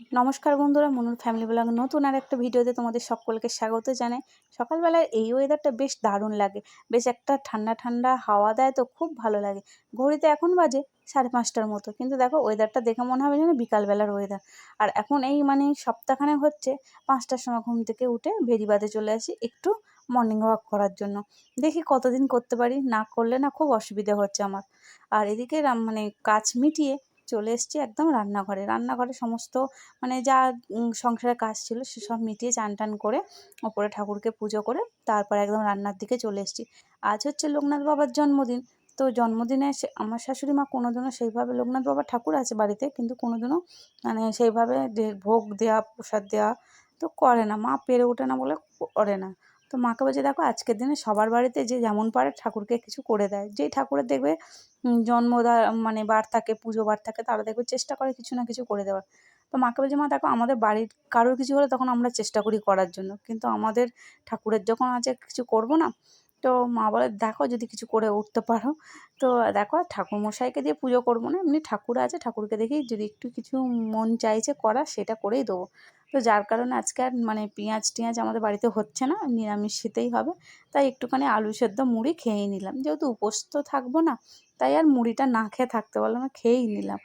নমস্কার বন্ধুরা, মনুর family blog নতুন আর একটা ভিডিওতে তোমাদের সকলকে স্বাগত জানাই। সকালবেলায় এই ওয়েদারটা বেশ দারুণ লাগে। বেশ একটা ঠান্ডা ঠান্ডা হাওয়া দেয় তো খুব ভালো লাগে। ঘড়িতে এখন বাজে সাড়ে পাঁচটার মতো। কিন্তু দেখো ওয়েদারটা দেখে মনে হবে যেন বিকালবেলার ওয়েদার আর এখন এই মানে সপ্তাহখানে হচ্ছে, পাঁচটার সময় ঘুম থেকে উঠে বেরিবাদে চলে আসি একটু মর্নিং ওয়াক করার জন্য। দেখি কতদিন করতে পারি, না করলে না খুব অসুবিধে হচ্ছে আমার। আর এদিকে মানে কাজ মিটিয়ে চলে এসেছি একদম রান্নাঘরে। রান্নাঘরে সমস্ত মানে যা সংসারের কাজ ছিল সেসব মিটিয়ে চান টান করে ওপরে ঠাকুরকে পুজো করে তারপর একদম রান্নার দিকে চলে এসেছি। আজ হচ্ছে লোকনাথ বাবার জন্মদিন। তো জন্মদিনে আমার শাশুড়ি মা কোনোদিনও সেইভাবে, লোকনাথ বাবার ঠাকুর আছে বাড়িতে, কিন্তু কোনোদিনও মানে সেইভাবে ভোগ দেওয়া প্রসাদ দেওয়া তো করে না। মা পেরে ওঠে না বলে করে না। তো মাকে বলছে, দেখো, আজকের দিনে সবার বাড়িতে যে যেমন পারে ঠাকুরকে কিছু করে দেয়। যেই ঠাকুরের দেখবে জন্মদা মানে বার থাকে, পুজো বার থাকে, তারা দেখবে চেষ্টা করে কিছু না কিছু করে দেওয়ার। তো মাকে বলছি, মা, দেখো, আমাদের বাড়ির কারোর কিছু হলে তখন আমরা চেষ্টা করি করার জন্য। কিন্তু আমাদের ঠাকুরের যখন আছে কিছু করব না, তো মা বলে, দেখো, যদি কিছু করে উঠতে পারো। তো দেখো, ঠাকুরমশাইকে দিয়ে পুজো করব না, এমনি ঠাকুর আছে, ঠাকুরকে দেখি যদি একটু কিছু মন চাইছে করা সেটা করেই দেবো। তো যার কারণে আজকে আর মানে পেঁয়াজ টিয়াজ আমাদের বাড়িতে হচ্ছে না, নিরামিষ শীতেই হবে। তাই একটুখানি আলু সেদ্ধ মুড়ি খেয়েই নিলাম। যেহেতু উপোস তো থাকব না, তাই আর মুড়িটা না খেয়ে থাকতে পারলাম না, খেয়েই নিলাম।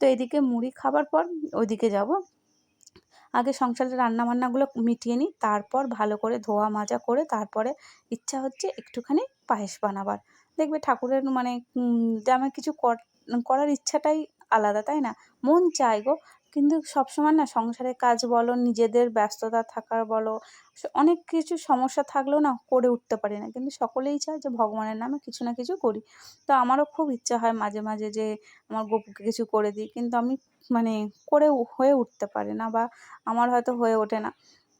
তো এদিকে মুড়ি খাবার পর ওইদিকে যাব। আগে সংসারের রান্নাবান্নাগুলো মিটিয়ে নিই, তারপর ভালো করে ধোয়া মাজা করে তারপরে ইচ্ছা হচ্ছে একটুখানি পায়েস বানাবার। দেখবে ঠাকুরের মানে যেমন কিছু কর- করার ইচ্ছাটাই আলাদা, তাই না? মন চায় গো কিন্তু সবসময় না সংসারের কাজ বলো, নিজেদের ব্যস্ততা থাকার বলো অনেক কিছু সমস্যা থাকলেও না করে উঠতে পারি না। কিন্তু সকলেই চায় যে ভগবানের নামে কিছু না কিছু করি। তো আমারও খুব ইচ্ছা হয় মাঝে মাঝে যে আমার গপুকে কিছু করে দিই। কিন্তু আমি মানে করে হয়ে উঠতে পারি না বা আমার হয়তো হয়ে ওঠে না।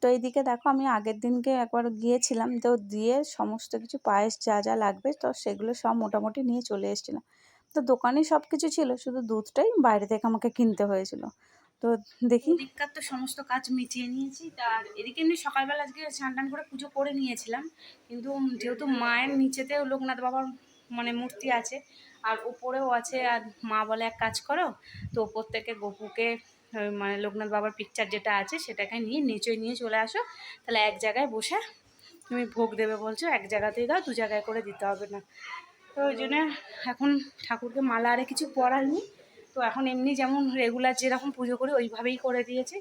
তো এইদিকে দেখো আমি আগের দিনকে একবার গিয়েছিলাম। তো দিয়ে সমস্ত কিছু পায়েস যা যা লাগবে তো সেগুলো সব মোটামুটি নিয়ে চলে এসেছিলাম। তো দোকানেই সব কিছু ছিল। শুধু দুধটাই বাইরে থেকে আমাকে কিনতে হয়েছিল। তো দেখি। দিককার তো সমস্ত কাজ মিটিয়ে নিয়েছি। আর এদিকে এমনি সকালবেলা আজকে স্নান টান করে পুজো করে নিয়েছিলাম। কিন্তু যেহেতু মায়ের নিচেতেও লোকনাথ বাবার মানে মূর্তি আছে, আর ওপরেও আছে, আর মা বলে এক কাজ করো, তো ওপর থেকে গপুকে মানে লোকনাথ বাবার পিকচার যেটা আছে সেটাকে নিয়ে নিচে নিয়ে চলে আসো। তাহলে এক জায়গায় বসে তুমি ভোগ দেবে বলছো, এক জায়গাতেই দাও, দু জায়গায় করে দিতে হবে না। তো ওই জন্য এখন ঠাকুরকে মালা আরে কিছু পরাইনি। তো এখন এমনি যেমন রেগুলার যেরকম পুজো করি, ওইভাবেই করে দিয়েছি।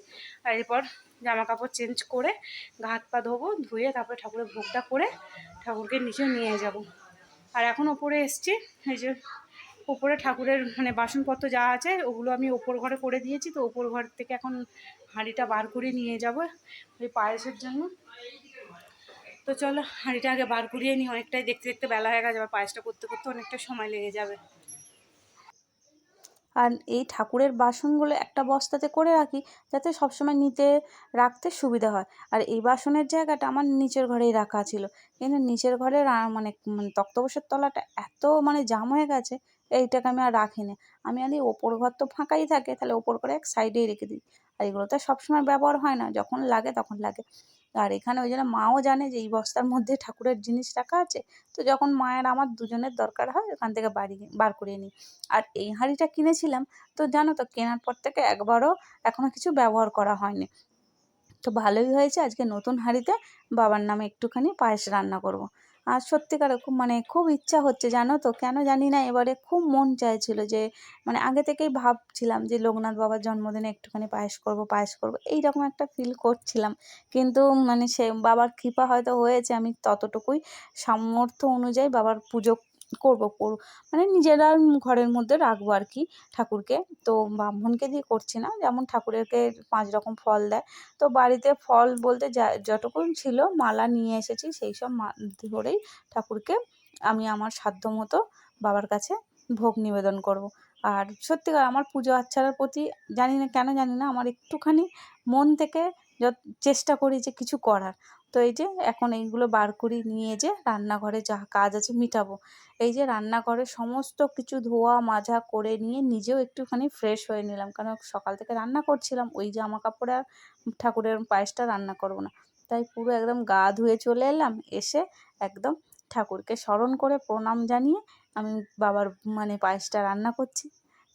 আর এরপর জামা কাপড় চেঞ্জ করে হাত পা ধোবো, ধুয়ে তারপরে ঠাকুরের ভোগটা করে ঠাকুরকে নিচে নিয়ে যাব। আর এখন ওপরে এসছি, এই যে ওপরে ঠাকুরের মানে বাসনপত্র যা আছে ওগুলো আমি ওপর ঘরে করে দিয়েছি, তো ওপর ঘর থেকে এখন হাঁড়িটা বার করে নিয়ে যাব ওই পায়েসের জন্য। তো চলো হাঁড়িটা আগে বার করিয়ে নিই, অনেকটাই দেখতে দেখতে বেলা হয়ে গেছে আবার পায়েসটা করতে করতে অনেকটা সময় লেগে যাবে। আর এই ঠাকুরের বাসনগুলো একটা বস্তাতে করে রাখি যাতে সবসময় নিতে, রাখতে সুবিধা হয়। আর এই বাসনের জায়গাটা আমার নিচের ঘরেই রাখা ছিল। কিন্তু নিচের ঘরে মানে মানে তক্তপোষের তলাটা এত মানে জাম হয়ে গেছে, এইটাকে আমি আর রাখি না আমি আর এই ওপর ঘর তো ফাঁকাই থাকে, তাহলে ওপর করে এক সাইডেই রেখে দিই। আর এগুলো তো সবসময় ব্যবহার হয় না। যখন লাগে তখন লাগে। আর এখানে ওই জন্য মাও জানে যে এই বস্তার মধ্যে ঠাকুরের জিনিস রাখা আছে। তো যখন মায়ের আমার দুজনের দরকার হয়, ওখান থেকে বাড়ি বার করে নিই। আর এই হাঁড়িটা কিনেছিলাম, তো জানো তো, কেনার পর থেকে একবারও এখনও কিছু ব্যবহার করা হয়নি। তো ভালোই হয়েছে, আজকে নতুন হাঁড়িতে বাবার নামে একটুখানি পায়েস রান্না করব। আর সত্যিকারে খুব মানে খুব ইচ্ছা হচ্ছে, জানো তো? কেন জানি না, এবারে খুব মন চাইছিল যে মানে আগে থেকেই ভাবছিলাম যে, লোকনাথ বাবার জন্মদিনে একটুখানি পায়েস করব পায়েস করব, এইরকম একটা ফিল করছিলাম। কিন্তু মানে সে, বাবার কৃপা হয়তো হয়েছে, আমি ততটুকুই সামর্থ্য অনুযায়ী বাবার পুজো করব মানে নিজেরা ঘরের মধ্যে রাখব আর কি ঠাকুরকে। তো ব্রাহ্মণকে দিয়ে করছি না, যেমন ঠাকুরেরকে পাঁচ রকম ফল দেয়। তো বাড়িতে ফল বলতে যা, যতক্ষণ ছিল মালা নিয়ে এসেছি, সেই সব মা, ধরেই ঠাকুরকে আমি আমার সাধ্য মতো বাবার কাছে ভোগ নিবেদন করব। আর সত্যিকার আমার পুজো আচ্ছার প্রতি জানি না, কেন জানি না, আমার একটুখানি মন থেকে চেষ্টা করি যে কিছু করার। তো এই যে এখন এইগুলো বার করি নিয়ে যে রান্নাঘরে যা কাজ আছে মিটাবো। এই যে রান্নাঘরে সমস্ত কিছু ধোয়া মাজা করে নিয়ে নিজেও একটুখানি ফ্রেশ হয়ে নিলাম। কারণ সকাল থেকে রান্না করছিলাম, ওই জামা কাপড়ে আর ঠাকুরের পায়েসটা রান্না করব না। তাই পুরো একদম গা ধুয়ে চলে এলাম, এসে একদম ঠাকুরকে স্মরণ করে প্রণাম জানিয়ে আমি বাবার মানে পায়েসটা রান্না করছি।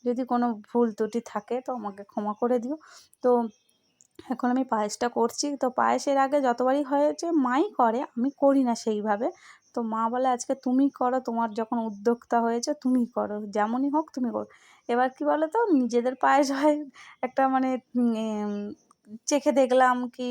যদি কোনো ভুল ত্রুটি থাকে তো আমাকে ক্ষমা করে দিও। তো এখন আমি পায়েসটা করছি। তো পায়েসের আগে যতবারই হয়েছে মাই করে, আমি করি না সেইভাবে। তো মা বলে, আজকে তুমি করো, তোমার যখন উদ্যোক্তা হয়েছে তুমি করো। যেমনই হোক তুমি করো। এবার কি বলো তো নিজেদের পায়েস হয় একটা মানে চেখে দেখলাম কি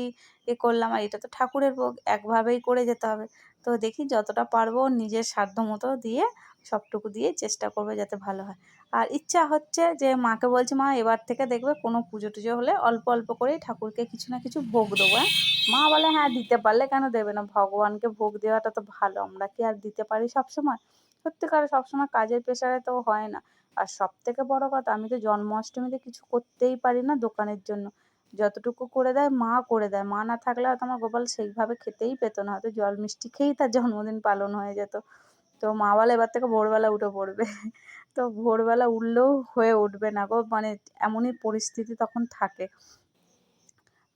এ করলাম আর এটা তো ঠাকুরের ভোগ, একভাবেই করে যেতে হবে। তো দেখি যতটা পারব নিজের সাধ্য মতো দিয়ে সবটুকু দিয়ে চেষ্টা করবে যাতে ভালো হয়। আর ইচ্ছা হচ্ছে যে মাকে বলছি, মা, এবার থেকে দেখবে কোনো পুজো টুজো হলে অল্প অল্প করেই ঠাকুরকে কিছু না কিছু ভোগ দেবো। হ্যাঁ? মা বলে হ্যাঁ দিতে পারলে কেন দেবে না? ভগবানকে ভোগ দেওয়াটা তো ভালো, আমরা কি আর দিতে পারি সবসময়? সত্যিকারে সবসময় কাজের প্রেশারে তো হয় না। আর সব থেকে বড় কথা, আমি তো জন্মাষ্টমীতে কিছু করতেই পারি না দোকানের জন্য। যতটুকু করে দেয়, মা করে দেয়। মা না থাকলে হয়তো আমার গোপাল সেইভাবে খেতেই পেতো না। হয়তো জল মিষ্টি খেয়েই তার জন্মদিন পালন হয়ে যেত। তো মা বলে, এবার থেকে ভোরবেলা উঠে পড়বে। তো ভোরবেলা উঠলেও হয়ে উঠবে না গো। মানে এমনই পরিস্থিতি তখন থাকে।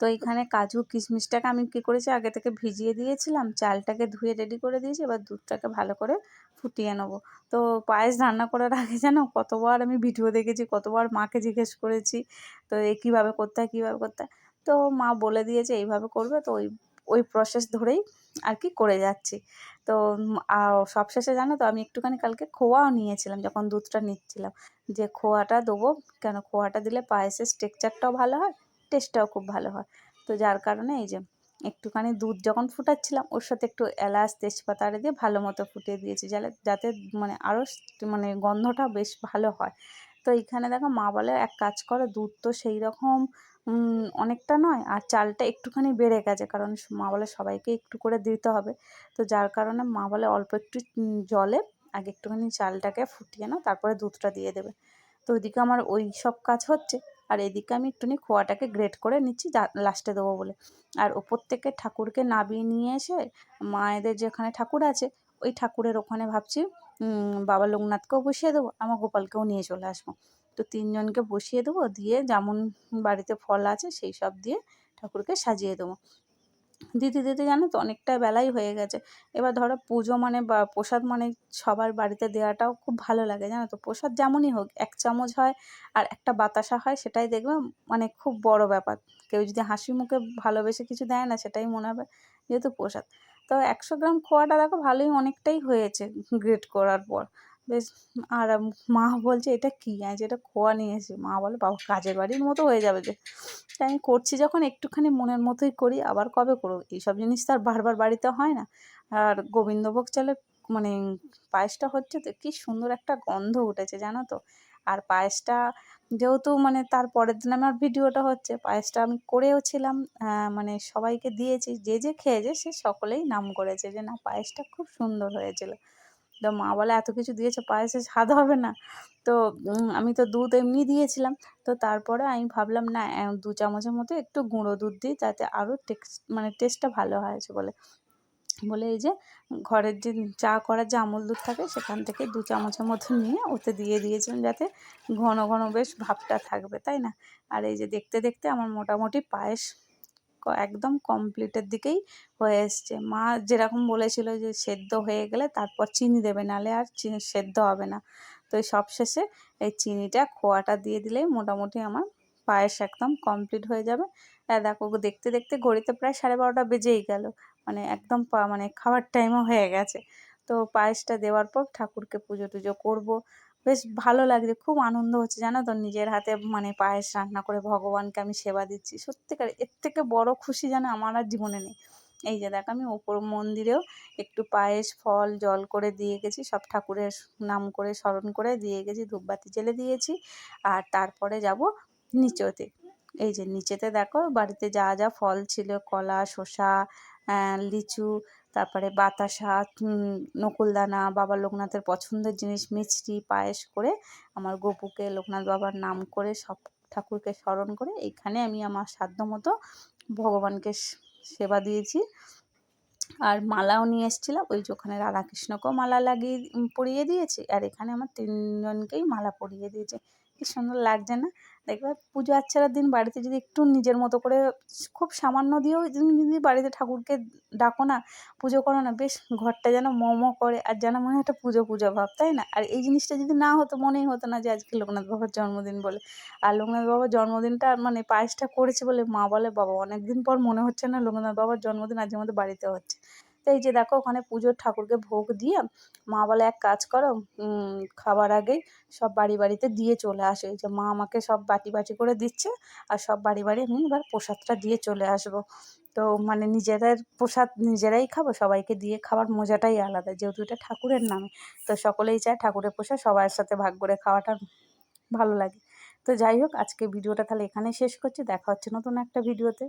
তো এখানে কাজু কিশমিশটাকে আমি কী করেছি, আগে থেকে ভিজিয়ে দিয়েছিলাম। চালটাকে ধুয়ে রেডি করে দিয়েছি। এবার দুধটাকে ভালো করে ফুটিয়ে নেব। তো পায়েস রান্না করার আগে জানো, কতবার আমি ভিডিও দেখেছি, কতবার মাকে জিজ্ঞেস করেছি তো এ কীভাবে করতে হয়, কীভাবে করতে হয়। তো মা বলে দিয়েছে, এইভাবে করবে। তো ওই ওই প্রসেস ধরেই আর কি করে যাচ্ছি। তো সবশেষে জানো তো, আমি একটুখানি কালকে খোয়াও নিয়েছিলাম, যখন দুধটা নিচ্ছিলাম। যে খোয়াটা দেবো, কেন খোয়াটা দিলে পায়েসের স্ট্রেকচারটাও ভালো হয় টেস্টটাও খুব ভালো হয়। তো যার কারণে এই যে একটুখানি দুধ যখন ফুটাচ্ছিলাম, ওর সাথে একটু এলাচ, তেজপাতা আরে দিয়ে ভালো মতো ফুটিয়ে দিয়েছি যাতে মানে আরও মানে গন্ধটা বেশ ভালো হয়। তো এইখানে দেখো মা বলে, এক কাজ করো, দুধ তো সেই রকম অনেকটা নয়, আর চালটা একটুখানি বেড়ে গেছে। কারণ মা বলে, সবাইকে একটু করে দিতে হবে। তো যার কারণে মা বলে, অল্প একটু জলে আগে একটুখানি চালটাকে ফুটিয়ে নাও, তারপরে দুধটা দিয়ে দেবে। তো ওইদিকে আমার ওই সব কাজ হচ্ছে, আর এদিকে আমি একটুখানি খোয়াটাকে গ্রেট করে নিচ্ছি লাস্টে দেবো বলে। আর ওপর থেকে ঠাকুরকে নাবিয়ে নিয়ে এসে, মায়েদের যেখানে ঠাকুর আছে, ওই ঠাকুরের ওখানে ভাবছি বাবা লোকনাথকেও বসিয়ে দেবো আমার গোপালকেও নিয়ে চলে আসব। তো তিনজনকে বসিয়ে দেবো, দিয়ে যেমন বাড়িতে ফল আছে সেই সব দিয়ে ঠাকুরকে সাজিয়ে দেবো। দিতে দিতে জানো তো অনেকটা বেলাই হয়ে গেছে। এবার ধরো পুজো মানে বা প্রসাদ মানে সবার বাড়িতে দেওয়াটাও খুব ভালো লাগে, জানো তো? প্রসাদ যেমনই হোক, এক চামচ হয় আর একটা বাতাসা হয়, সেটাই দেখবে মানে খুব বড় ব্যাপার। কেউ যদি হাসি মুখে ভালোবেসে কিছু দেয় না, সেটাই মনে হবে যেহেতু প্রসাদ। তো একশো গ্রাম খোয়াটা দেখো ভালোই অনেকটাই হয়েছে গ্রেট করার পর। বেশ, আর মা বলছে, এটা কী? আছে এটা খোয়া নিয়েছি মা বলে, বাবা, কাজের বাড়ির মতো হয়ে যাবে যে। তাই আমি করছি যখন, একটুখানি মনের মতোই করি, আবার কবে করব? এইসব জিনিস তো আর বারবার বাড়িতে হয় না। আর গোবিন্দভোগ চালের মানে পায়েসটা হচ্ছে তো, কী সুন্দর একটা গন্ধ উঠেছে, জানো তো? আর পায়েসটা যেহেতু মানে তার পরের দিন আমার ভিডিওটা হচ্ছে, পায়েসটা আমি করেও ছিলাম মানে সবাইকে দিয়েছি, যে যে খেয়েছে সে সকলেই নাম করেছে যে না, পায়েসটা খুব সুন্দর হয়েছিল। তো মা বলে, এত কিছু দিয়েছে, পায়েসে স্বাদ হবে না। তো আমি তো দুধ এমনি দিয়েছিলাম। তো তারপরে আমি ভাবলাম, না দু চামচের মতো একটু গুঁড়ো দুধ দিই, তাতে আরও টেক্স মানে টেস্টটা ভালো হয়েছে বলে। বলে এই যে ঘরের যে চা করার যে আমুল দুধ থাকে সেখান থেকে দু চামচের মতো নিয়ে ওতে দিয়ে দিয়েছিলাম যাতে ঘন ঘন বেশ ভাবটা থাকবে, তাই না? আর এই যে দেখতে দেখতে আমার মোটামুটি পায়েস একদম কমপ্লিটের দিকেই হয়ে এসছে। মা যেরকম বলেছিল যে সেদ্ধ হয়ে গেলে তারপর চিনি দেবে, নালে আর চিনি সেদ্ধ হবে না। তো সবশেষে এই চিনিটা, খোয়াটা দিয়ে দিলেই মোটামুটি আমার পায়েস একদম কমপ্লিট হয়ে যাবে। আর দেখো দেখতে দেখতে ঘড়িতে প্রায় সাড়ে বারোটা বেজেই গেল। মানে একদম মানে খাওয়ার টাইমও হয়ে গেছে। তো পায়েসটা দেওয়ার পর ঠাকুরকে পুজো টুজো করব। বেশ ভালো লাগছে, খুব আনন্দ হচ্ছে, জানো তো? নিজের হাতে মানে পায়েস রান্না করে ভগবানকে আমি সেবা দিচ্ছি। সত্যিকার এর থেকে বড় খুশি যেন আমার আর জীবনে নেই। এই যে দেখ, আমি ওপর মন্দিরেও একটু পায়েস, ফল, জল করে দিয়ে গেছি, সব ঠাকুরের নাম করে স্মরণ করে দিয়ে গেছি, ধূপবাতি জ্বেলে দিয়েছি। আর তারপরে যাব নিচেতে। এই যে নিচেতে দেখো, বাড়িতে যা যা ফল ছিল, কলা, শসা লিচু, তারপরে বাতাসা নকুলদানা, বাবা লোকনাথের পছন্দের জিনিস মিষ্টি, পায়েস করে আমার গপুকে, লোকনাথ বাবার নাম করে সব ঠাকুরকে স্মরণ করে এইখানে আমি আমার সাধ্য মতো ভগবানকে সেবা দিয়েছি। আর মালাও নিয়ে এসেছিলাম, ওই যে ওখানে রাধাকৃষ্ণকেও মালা লাগিয়ে পরিয়ে দিয়েছি। আর এখানে আমার তিনজনকেই মালা পরিয়ে দিয়েছে। কি সুন্দর লাগছে না? দেখবে পুজো আচ্ছার দিন বাড়িতে যদি একটু নিজের মতো করে খুব সামান্য দিয়েও যদি বাড়িতে ঠাকুরকে ডাকো না, পুজো করো না, বেশ ঘরটা যেন ম ম করে আর যেন মনে হয় একটা পুজো পুজো ভাব, তাই না? আর এই জিনিসটা যদি না হতো, মনেই হতো না যে আজকে লোকনাথ বাবার জন্মদিন বলে। আর লোকনাথ বাবার জন্মদিনটা মানে পায়েসটা করেছে বলে মা বলে, বাবা অনেক দিন পর মনে হচ্ছে না লোকনাথ বাবার জন্মদিন আজ আমাদের বাড়িতে হচ্ছে। তো এই যে দেখো ওখানে পুজোর ঠাকুরকে ভোগ দিয়ে মা বলে, এক কাজ করো খাবার আগেই সব বাড়ি বাড়িতে দিয়ে চলে আসে। যে মা আমাকে সব বাটি বাটি করে দিচ্ছে আর সব বাড়ি বাড়ি আমি এবার প্রসাদটা দিয়ে চলে আসব। তো মানে নিজেদের প্রসাদ নিজেরাই খাব, সবাইকে দিয়ে খাওয়ার মজাটাই আলাদা, যেহেতু এটা ঠাকুরের নামে। তো সকলেই চায় ঠাকুরের প্রসাদ, সবার সাথে ভাগ করে খাওয়াটা ভালো লাগে। তো যাই হোক, আজকে ভিডিওটা তাহলে এখানেই শেষ করছি, দেখা হচ্ছে নতুন একটা ভিডিওতে।